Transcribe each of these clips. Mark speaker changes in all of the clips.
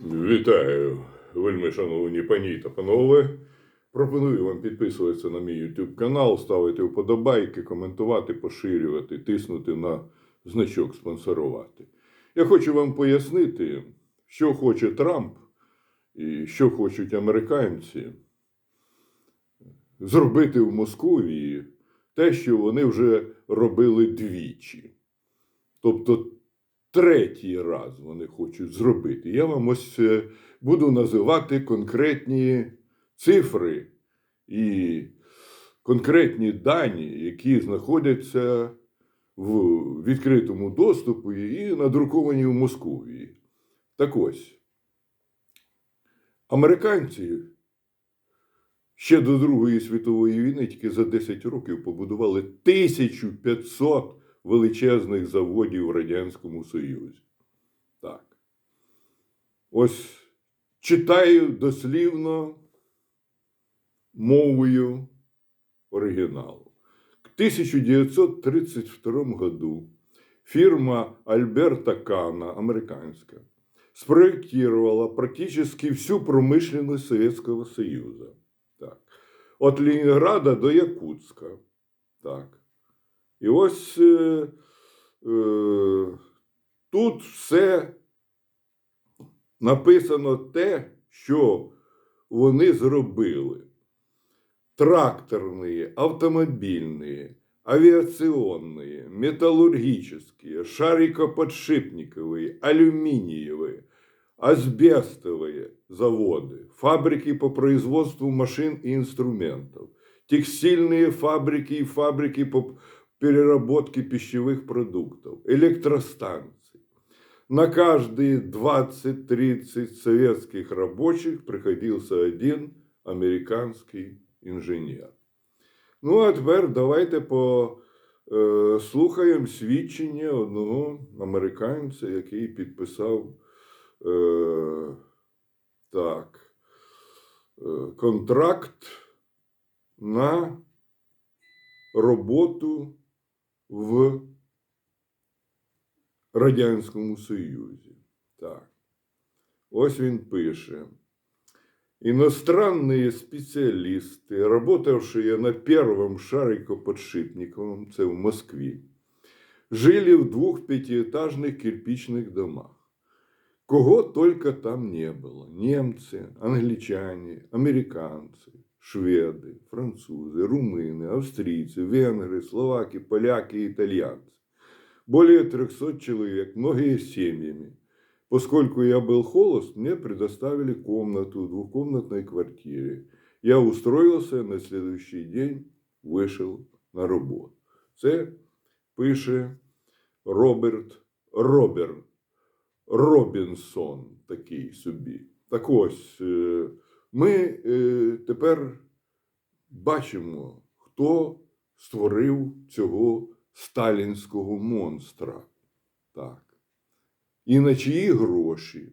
Speaker 1: Вітаю, вельми шановні пані та панове. Пропоную вам підписуватися на мій YouTube канал, ставити вподобайки, коментувати, поширювати, тиснути на значок спонсорувати. Я хочу вам пояснити, що хоче Трамп і що хочуть американці зробити в Московії те, що вони вже робили двічі. Тобто третій раз вони хочуть зробити. Я вам ось е, буду називати конкретні цифри і конкретні дані, які знаходяться в відкритому доступі і надруковані в Московії. Так ось, американці ще до Другої світової війни тільки за 10 років побудували 1500 величезних заводів в Радянському Союзі. Так. Ось читаю дослівно мовою оригіналу. К 1932 году фирма Альберта Кана, американская, спроектировала практически всю промышленность Советского Союза. Так. От Ленинграда до Якутска. Так. І ось е, е, тут все написано те, що вони зробили. Тракторные, автомобильные, авиационные, металлургические, шарикоподшипниковые, алюминиевые, асбестовые заводы, фабрики по производству машин и инструментов, текстильные фабрики и фабрики по переработке пищевых продуктов, электростанции. На каждые 20-30 советских рабочих приходился один американський інженер. Ну, а тепер давайте послухаємо свідчення одного американця, який підписав е, так, е, контракт на роботу в Радянському Союзі. Так. Ось він пише. Иностранные специалисты, работавшие на первом шарикоподшипниковом, це в Москве, жили в двух пятиэтажных кирпичных домах. Кого только там не было. Немцы, англичане, американцы, шведы, французы, румыны, австрийцы, венгры, словаки, поляки и итальянцы. Более 300 человек, многие с семьями. Поскольку я был холост, мне предоставили комнату в двухкомнатной квартире. Я устроился, на следующий день вышел на роботу. Це пише Роберт Роберт Робінсон, такий собі. Так ось, е, ми е, тепер бачимо, хто створив цього сталінського монстра. Так. І на чиї гроші.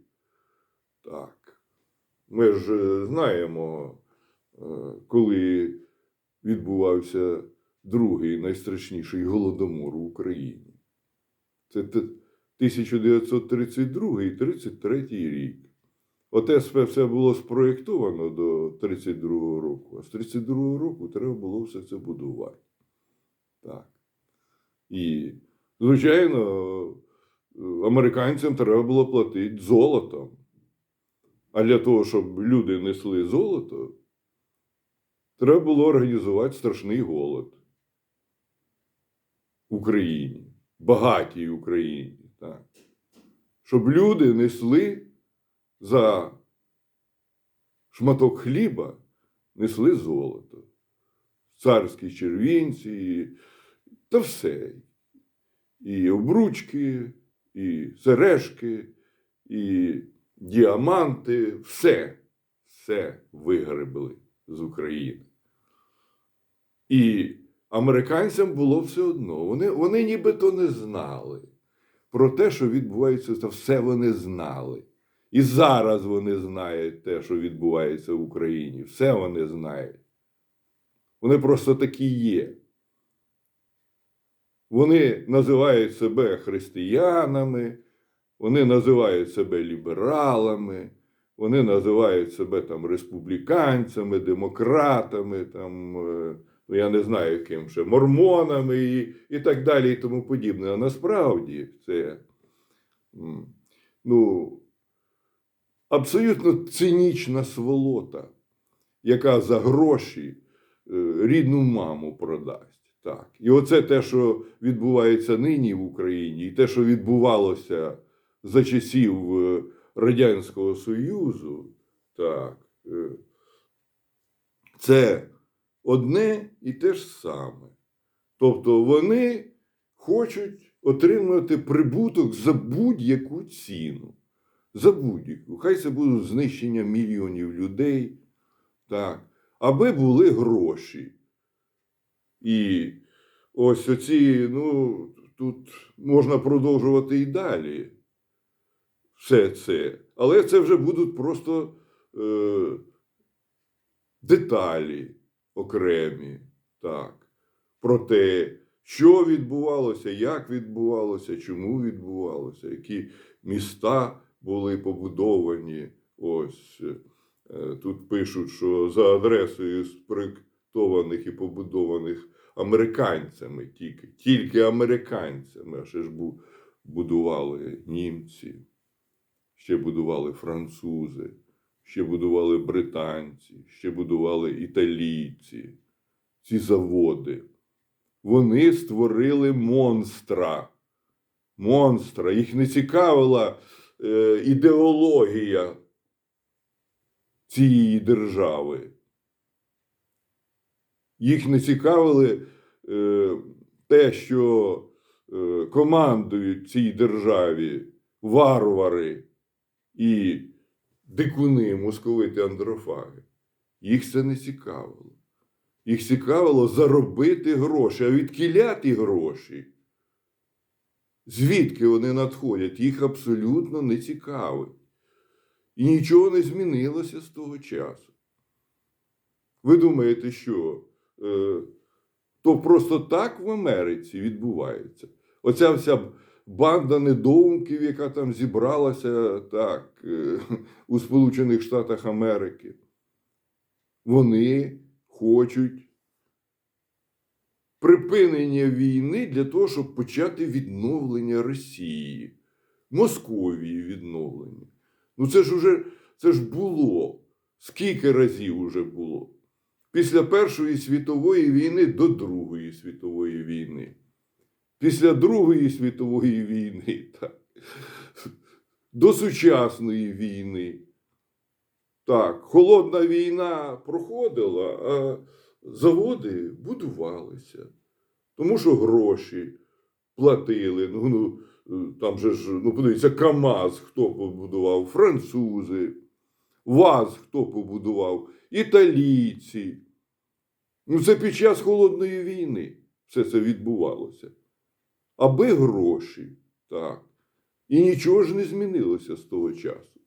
Speaker 1: Так. Ми ж е, знаємо, е, коли відбувався другий найстрашніший голодомор в Україні. Це 1932 33 рік. Оте все було спроєктовано до 32 року, а з 32 року треба було все це будувати. Так. І, звичайно, американцям треба було платити золотом. А для того, щоб люди несли золото, треба було організувати страшний голод в Україні, багатій Україні. Так. Щоб люди несли за шматок хліба, несли золото. Царські червінці, та все. І обручки, і сережки, і діаманти, все, все вигребли з України. І американцям було все одно. Вони, вони нібито не знали про те, що відбувається, та все вони знали. І зараз вони знають те, що відбувається в Україні. Все вони знають. Вони просто такі є. Вони називають себе християнами, Вони називають себе лібералами, вони називають себе там республіканцями, демократами, там, е, ну я не знаю ким ще, мормонами і, і так далі, і тому подібне. А насправді це ну, абсолютно цинічна сволота, яка за гроші е, рідну маму продасть. Так. І оце те, що відбувається нині в Україні, і те, що відбувалося за часів е, Радянського Союзу, так, е, це одне і те ж саме. Тобто вони хочуть отримувати прибуток за будь-яку ціну. За будь-яку. Хай це будуть знищення мільйонів людей, так, аби були гроші. І ось оці, ну, тут можна продовжувати і далі все це. Але це вже будуть просто е, деталі окремі, так, про те, що відбувалося, як відбувалося, чому відбувалося, які міста були побудовані. Ось е, тут пишуть, що за адресою спроєктованих і побудованих американцями тільки, тільки американцями, а ще ж будували німці, ще будували французи, ще будували британці, ще будували італійці. Ці заводи. Вони створили монстра. Монстра. Їх не цікавила ідеологія цієї держави. Їх не цікавили е, те, що е, командують цій державі варвари і дикуни, московити андрофаги. Їх це не цікавило. Їх цікавило заробити гроші, а відкіля ті гроші. Звідки вони надходять, їх абсолютно не цікавить. І нічого не змінилося з того часу. Ви думаєте, що е, то просто так в Америці відбувається? Оця вся банда недоумків, яка там зібралася так, е, у Сполучених Штатах Америки, вони хочуть припинення війни для того, щоб почати відновлення Росії, Московії відновлення. Ну це ж уже це ж було. Скільки разів уже було? Після Першої світової війни до Другої світової війни. Після Другої світової війни, так, до сучасної війни. Так, холодна війна проходила, а заводи будувалися. Тому що гроші платили. Ну, ну, е, там же ж, ну, подивіться, КАМАЗ хто побудував? Французи. ВАЗ хто побудував? Італійці. Ну, це під час холодної війни все це відбувалося. Аби гроші, так. І нічого ж не змінилося з того часу.